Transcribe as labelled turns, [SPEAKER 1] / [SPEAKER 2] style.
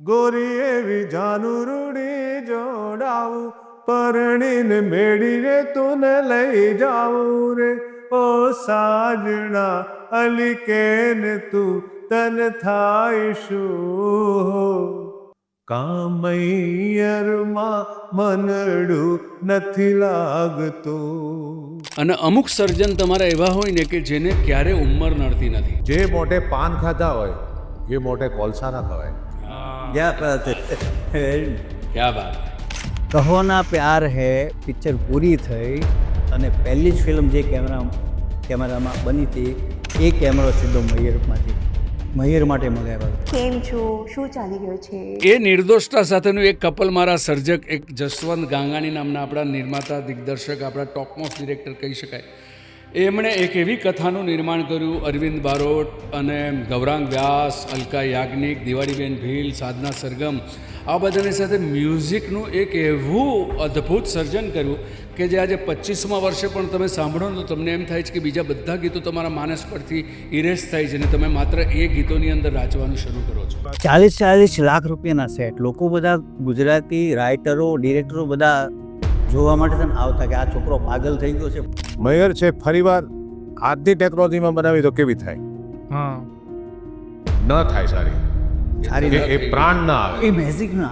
[SPEAKER 1] ગોરી એવી રૂડી જોડાવું. પરણીને મેળીને તુને લઈ જાઉં રે. ઓ સાજણા અલી કેન તું તન થાય શું કામૈયરમાં મનડું નથી લાગતું.
[SPEAKER 2] અને અમુક સર્જન તમારા એવા હોય ને કે જેને ક્યારે ઉંમર નડતી નથી.
[SPEAKER 1] જે મોટે પાન ખાધા હોય એ મોટે કોલસા ના ખવાય.
[SPEAKER 3] क्या बात है
[SPEAKER 2] ક્યાં વાત
[SPEAKER 3] कहो ना प्यार है પિક્ચર પૂરી થઈ અને પહેલી જ ફિલ્મ જે કેમેરા કેમેરામાં બની હતી એ કેમેરો સીધો મયુરમાંથી મયુર માટે મંગાવ્યો હતો
[SPEAKER 4] કેમ છો શું ચાલી રહ્યો છે
[SPEAKER 2] એ નિર્દોષતા સાથેનું એક કપલ મારા સર્જક એક જસવંત ગાંગાણી નામના આપણા નિર્માતા દિગ્દર્શક આપણા ટોપમોસ્ટ ડિરેક્ટર કહી શકાય એમણે એક એવી કથાનું નિર્માણ કર્યું. અરવિંદ બારોટ અને ગૌરાંગ વ્યાસ, અલકા યાજ્ઞિક, દિવાળીબેન ભીલ, સાધના સરગમ, આ બધાની સાથે મ્યુઝિકનું એક એવું અદ્ભુત સર્જન કર્યું કે જે આજે પચીસમા વર્ષે પણ તમે સાંભળો તો તમને એમ થાય છે કે બીજા બધા ગીતો તમારા માનસ પરથી ઇરેઝ થાય છે અને તમે માત્ર એ ગીતોની અંદર રાચવાનું શરૂ કરો છો.
[SPEAKER 3] ચાલીસ ચાલીસ લાખ રૂપિયાના સેટ. લોકો બધા ગુજરાતી રાઇટરો ડિરેક્ટરો બધા જોવા માટે છે ને આવતા કે આ છોકરો પાગલ થઈ ગયો છે.
[SPEAKER 1] મયર છે ફરીવાર આજની ટેકનોલોજીમાં બનાવી તો કેવી થાય?
[SPEAKER 5] હા.
[SPEAKER 1] ન થાય સારી.
[SPEAKER 3] સારી
[SPEAKER 1] એ- એ પ્રાણ ના આવે.
[SPEAKER 3] એ મેજિક ના